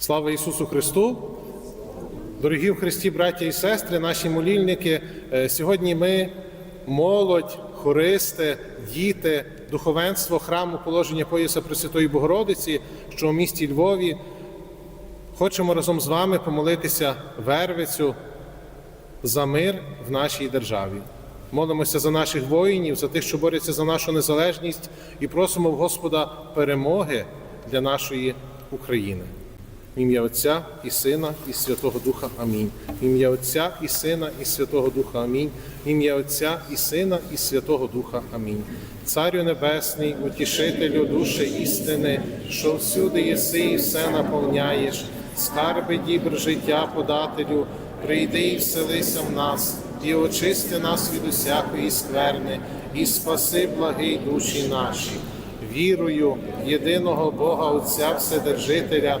Слава Ісусу Христу! Дорогі в Христі, браття і сестри, наші молільники, е, сьогодні ми, молодь, хористи, діти, духовенство храму положення пояса Пресвятої Богородиці, що у місті Львові, хочемо разом з вами помолитися Вервицю за мир в нашій державі. Молимося за наших воїнів, за тих, що борються за нашу незалежність, і просимо в Господа перемоги для нашої України. В ім'я Отця і Сина, і Святого Духа. Амінь. В ім'я Отця і Сина, і Святого Духа. Амінь. В ім'я Отця і Сина, і Святого Духа. Амінь. Царю Небесний, утішителю душі істини, що всюди єси і все наповняєш, скарби дібр життя подателю, прийди і вселися в нас, і очисти нас від усякої скверни, і спаси благий душі наші. Вірую в єдиного Бога Отця Вседержителя,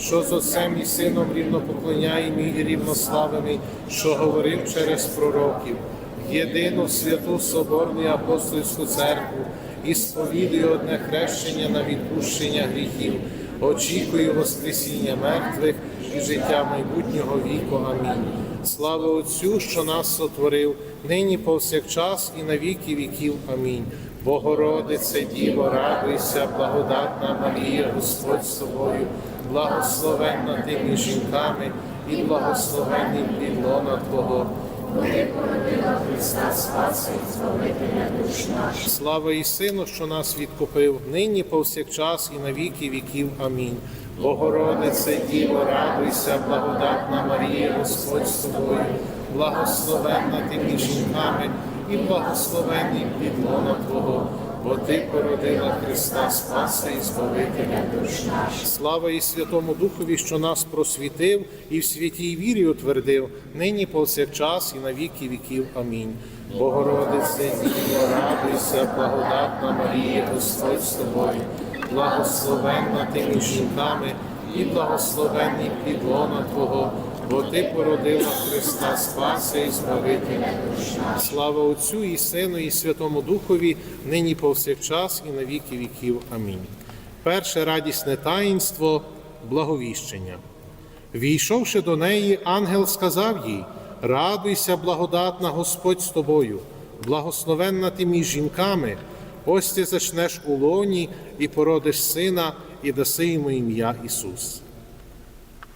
що з Отцем і Сином рівно поклоняємо і рівно славимо, що говорив через пророків, єдину святу Соборну апостольську церкву і сповідую одне хрещення на відпущення гріхів, очікую Воскресіння мертвих і життя майбутнього віку. Амінь. Слава Отцю, що нас сотворив, нині повсякчас і на віки віків. Амінь. Богородице, Діво, радуйся, благодатна Марія, Господь з тобою, благословенна ти між жінками і благословенний плідлона Твого. Ти породила Христа Спаса і Збавителя душ наших. Слава і Сину, що нас відкупив, нині повсякчас і на віки віків. Амінь. Богородице, Діво, радуйся, благодатна Марія, Господь з тобою, благословенна ти між жінками і благословенний плідлона Твого, бо Ти породила Христа Спаса і Збавителя душ наших. Слава і Святому Духові, що нас просвітив і в святій вірі утвердив, нині повсякчас і на віки віків. Амінь. Богородице, Діво, радуйся, благодатна Марія, Господь з тобою, благословенна ти між жінками і благословенний плідлона Твого, бо Ти породила Христа Спаса і Збавителя. Слава Отцю і Сину, і Святому Духові, нині повсякчас і на віки віків. Амінь. Перше радісне таїнство благовіщення. Війшовши до неї, ангел сказав їй: Радуйся, благодатна Господь з тобою, благословенна ти між жінками, ось ти зачнеш у лоні і породиш сина, і даси йому ім'я Ісус.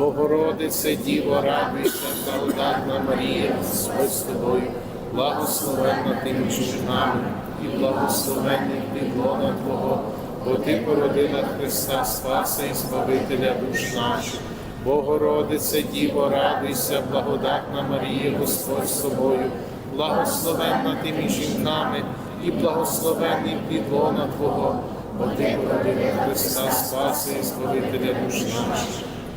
Богородице, Діво, радуйся, благодатна Марія, Господь з тобою, благословенна ти між жінами і благословенний підлона Твого, бо Ти породила Христа Спаса і Збавителя душ наших. Богородице Діво, радуйся, благодатна Марія, Господь з тобою, благословенна ти між жінками, і благословенний плід лона Твого, бо ти породила Христа Спаси і Збавителя душ наших.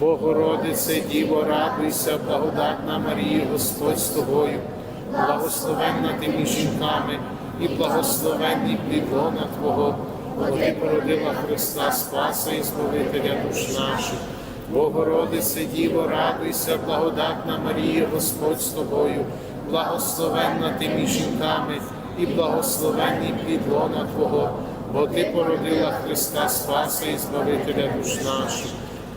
Богородице Діво, радуйся, благодатна Марія, Господь з тобою, благословенна ти між жінками, і благословенний плід лона Твого, бо породила Христа Спаса і Збавителя душ наших. Богородице Діво, радуйся, благодатна Марія, Господь з тобою, благословенна ти між жінками, і благословенний плід лона Твого, бо ти породила Христа Спаса і Збавителя душ наших.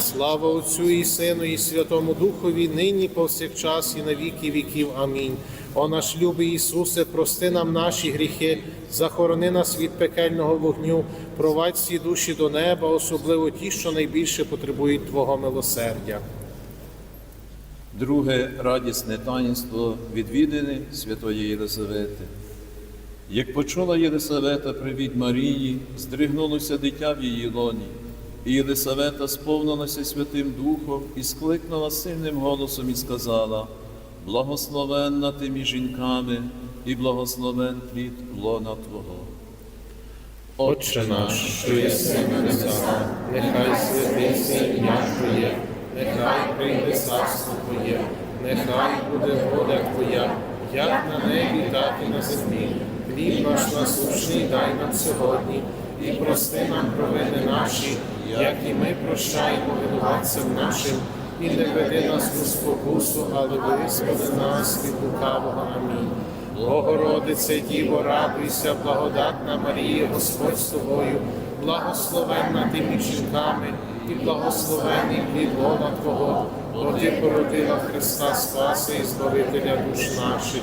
Слава Отцю і Сину, і Святому Духові, нині повсякчас і на віки віків. Амінь. О наш любий Ісусе, прости нам наші гріхи, захорони нас від пекельного вогню, провадь всі душі до неба, особливо ті, що найбільше потребують Твого милосердя. Друге радісне таїнство відвідини Святої Єлисавети. Як почула Єлисавета привід Марії, здригнулося дитя в її лоні, і Єлисавета сповнилася Святим Духом і скликнула сильним голосом і сказала: Благословенна ти між жінками, і благословен плід лона Твого. Отче наш, що єси на небесах, нехай святиться ім'я Твоє, нехай прийде царство Твоє, нехай буде воля Твоя, як на небі, так і на землі. Хліб наш насущний дай нам сьогодні, і прости нам провини наші, як і ми прощаємо винуватцям нашим, і не веди нас у спокусу, але визволи нас від лукавого. Амінь. Богородице Діво, радуйся, благодатна Марія, Господь з тобою, благословенна ти жінками, і благословений плід лона Твого, бо породила Христа Спаса і Збавителя душ наших.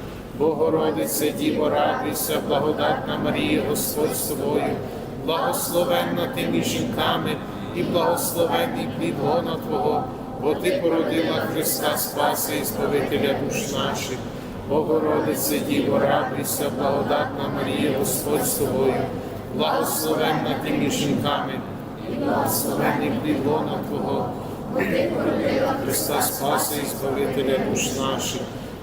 Богородице Діво, радуйся, благодатна Марія, Господь з тобою, благословенна ти між жінками, і благословенний плід лона Твого, бо ти породила Христа Спаса і Збавителя душ наших. Богородице Діво, радуйся, благодатна Марія, Господь з тобою, благословенна ти між жінками, і благословенний плід лона Твого, бо ти породила Христа Спаса і Збавителя душ наших.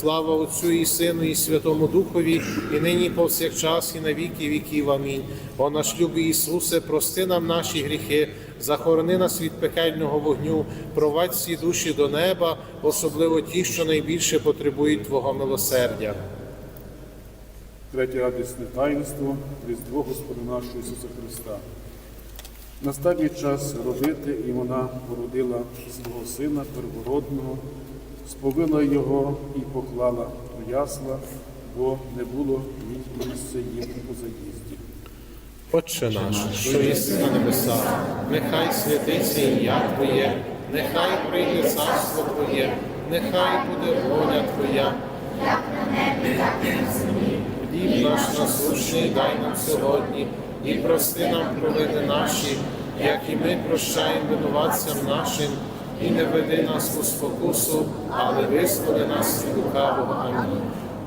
Слава Отцю і Сину, і Святому Духові, і нині повсякчас, і на віки віків. Амінь. О наш любий Ісусе, прости нам наші гріхи, захорони нас від пекельного вогню, провадь всі душі до неба, особливо ті, що найбільше потребують Твого милосердя. Третє радісне таїнство Різдво Господа нашого Ісуса Христа. Настав час родити, і вона породила свого сина первородного, сповила його і поклала у ясла, бо не було місця їм у заїзді. Отче наш, що єси на небесах, нехай святиться ім'я Твоє, нехай прийде царство Твоє, нехай буде воля Твоя. Хліб наш насущний дай нам сьогодні, і прости нам провини наші, як і ми прощаємо винуватцям нашим, і не веди нас у спокусу, але визволи нас від лукавого. Амінь.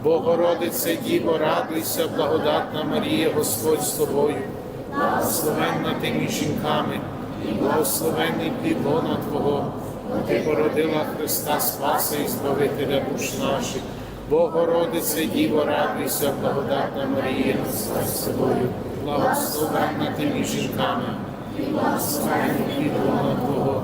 Богородице, Діво, радуйся, благодатна Марія, Господь з тобою, благословенна ти між жінками, і благословенний плідлона Твого, ти породила Христа Спаса і Збавителя душ наших. Богородице, Діво, радуйся, благодатна Марія, Господь з тобою, благословенна ти жінками, і благословенний плідлона Твого,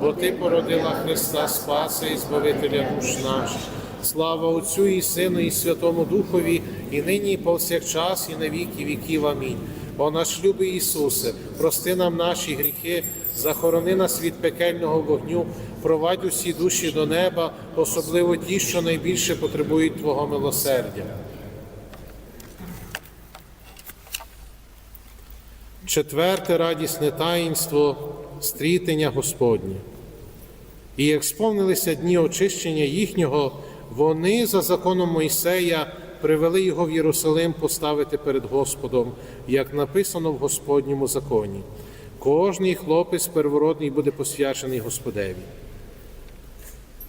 бо Ти породила Христа Спаса і Збавителя душ наших. Слава Отцю і Сину, і Святому Духові, і нині, і повсякчас, і на віки віків. Амінь. О наш любий Ісусе, прости нам наші гріхи, захорони нас від пекельного вогню, провадь усі душі до неба, особливо ті, що найбільше потребують Твого милосердя. Четверте радісне таїнство стрітення Господнє. І як сповнилися дні очищення їхнього, вони за законом Мойсея привели його в Єрусалим поставити перед Господом, як написано в Господньому законі. Кожний хлопець первородний буде посвячений Господеві.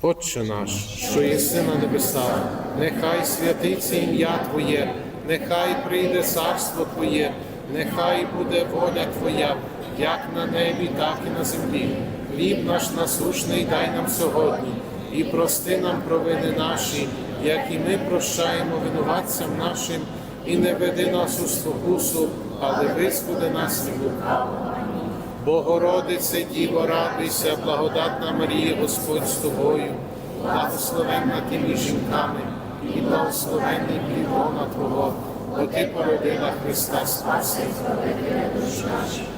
Отче наш, що єси на небесах, нехай святиться ім'я Твоє, нехай прийде царство Твоє, нехай буде воля Твоя, як на небі, так і на землі. Хліб наш насушний дай нам сьогодні, і прости нам провини наші, як і ми прощаємо винуватцям нашим, і не веди нас у спокусу, але визволи нас від лукавого. Богородице, Діво, радуйся, благодатна Марія, Господь з тобою, благословенна ти між жінками, і благословенний плід лона Твого, бо ти породила Христа Спаси.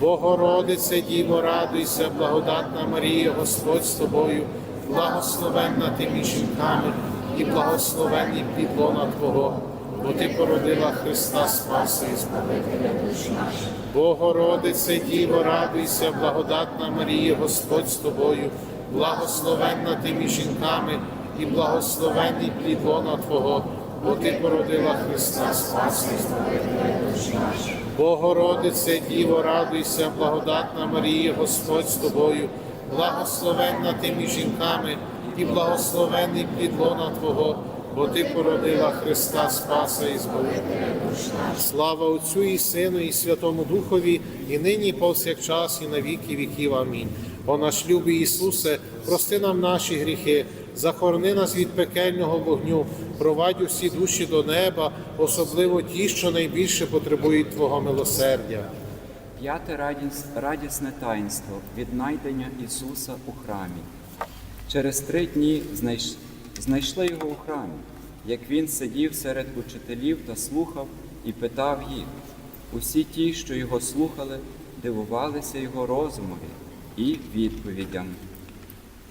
Богородице, Діво, радуйся, благодатна Марія, Господь з тобою, благословенна ти між жінками, і благословенний плід лона Твого, бо ти породила Христа Спаса і Збавителя душ наших. Богородице, Діво, радуйся, благодатна Марія, Господь з тобою, благословенна ти між жінками, і благословенний плід лона Твого, бо ти породила Христа Спаса і Збавителя душ наших. Богородице, Діво, радуйся, благодатна Марія, Господь з тобою, благословенна ти між жінками, і благословенний плід лона Твого, бо ти породила Христа Спаса і Збавителя. Слава Отцю і Сину, і Святому Духові, і нині, і повсякчас, і на віки віків. Амінь. О наш любий Ісусе, прости нам наші гріхи, захорони нас від пекельного вогню, провадь усі душі до неба, особливо ті, що найбільше потребують Твого милосердя. П'яте радіс- радісне таїнство віднайдення Ісуса у храмі. Через три дні знайш- знайшли його у храмі, як він сидів серед учителів та слухав і питав їх. Усі ті, що його слухали, дивувалися його розумові і відповідям.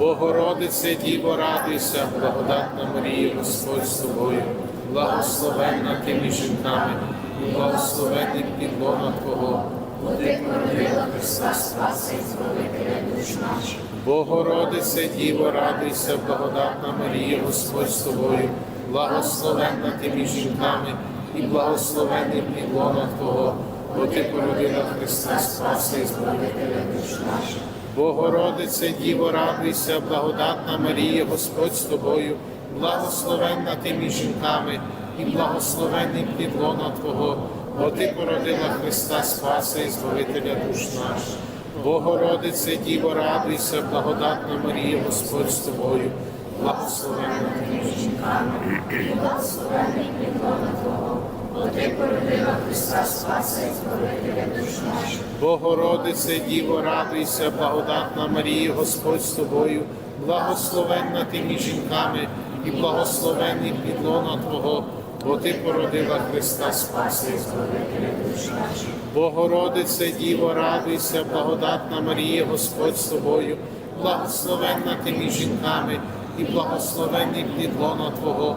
Богородице, Діво, радуйся, благодатна Марія, Господь з тобою, благословенна ти між жінками, і благословенний плід лона Твого. Бо ти породила Христа Спаса і Збавителя душ наших. Богородице, Діво, радуйся, благодатна Марія, Господь з тобою, благословенна ти між жінками, і благословенний плід лона Твого, бо ти породила Христа Спаса і Збавителя душ наших. Богородице, Діво, радуйся, благодатна Марія, Господь з тобою, благословенна ти між жінками, і благословенний плід лона Твого, бо ти породила Христа Спаса і Збавителя душ наших. Богородице, Діво, радуйся, благодатна Марія, Господь з тобою, благословенна ти між жінками. І благословений плід лона Твого, бо ти породила Христа Спаса і душ наших. Богородице, Діво, радуйся, благодатна Марія, Господь з тобою, благословенна ти між жінками, і благословенний плід лона Твого, бо ти породила Христа наших. Богородице, Діво, радуйся, благодатна Марія, Господь з тобою, благословенна ти між жінками, і благословенний плід лона Твого,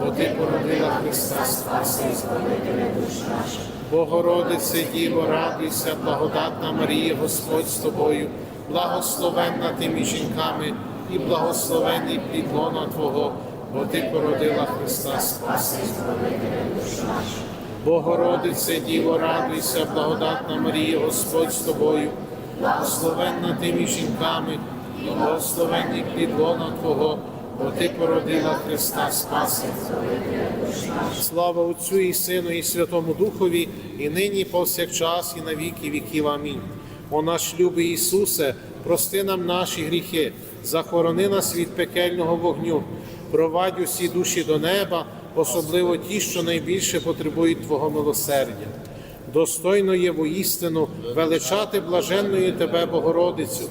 бо Ти породила Христа Спаса і Збавителя душ наших. Богородице Діво, радуйся, благодатна Марія, Господь з тобою, благословенна ти між жінками і благословенний плід лона Твого, бо Ти породила Христа Спаса і Збавителя душ наших. Богородице Діво, радуйся, благодатна Марія, Господь з тобою, благословенна ти між жінками і благословенний плід лона Твого, бо Ти породила Христа Спаса. Слава Отцю і Сину, і Святому Духові, і нині, і повсякчас, і на віки віків. Амінь. О наш любий Ісусе, прости нам наші гріхи, захорони нас від пекельного вогню, провадь усі душі до неба, особливо ті, що найбільше потребують Твого милосердя. Достойно є воістину величати блаженною Тебе, Богородицю,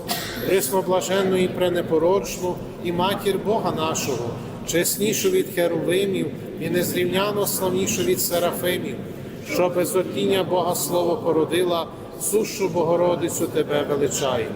присноблаженну і пренепорочну, і матір Бога нашого, чеснішу від херувимів і незрівняно славнішу від серафимів, що без отління Бога Слово породила, сущу Богородицю Тебе величаємо.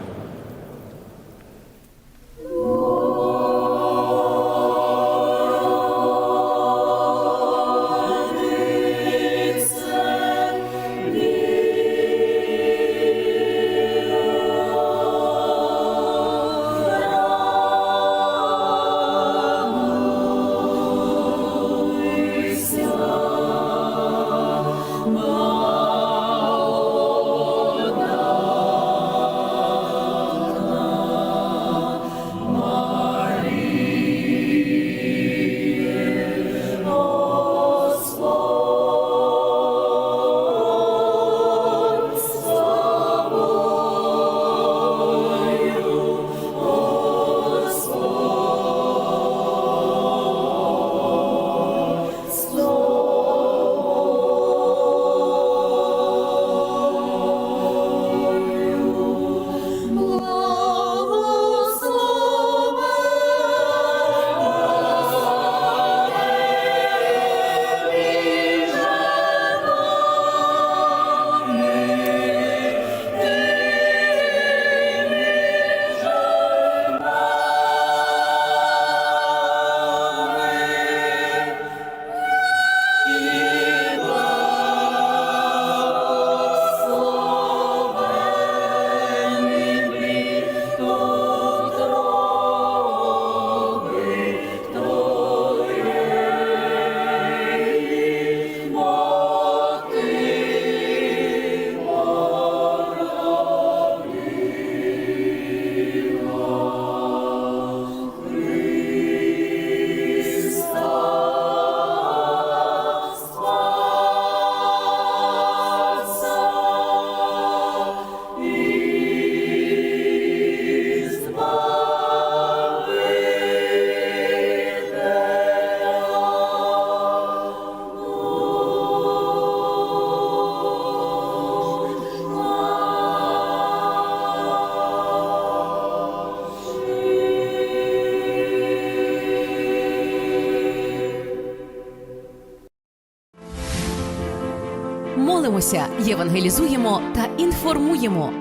Молимося, євангелізуємо та інформуємо.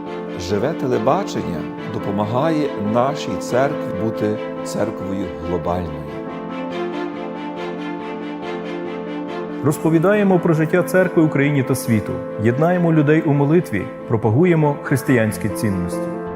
Живе телебачення допомагає нашій церкві бути церквою глобальною. Розповідаємо про життя церкви Україні та світу, єднаємо людей у молитві, пропагуємо християнські цінності.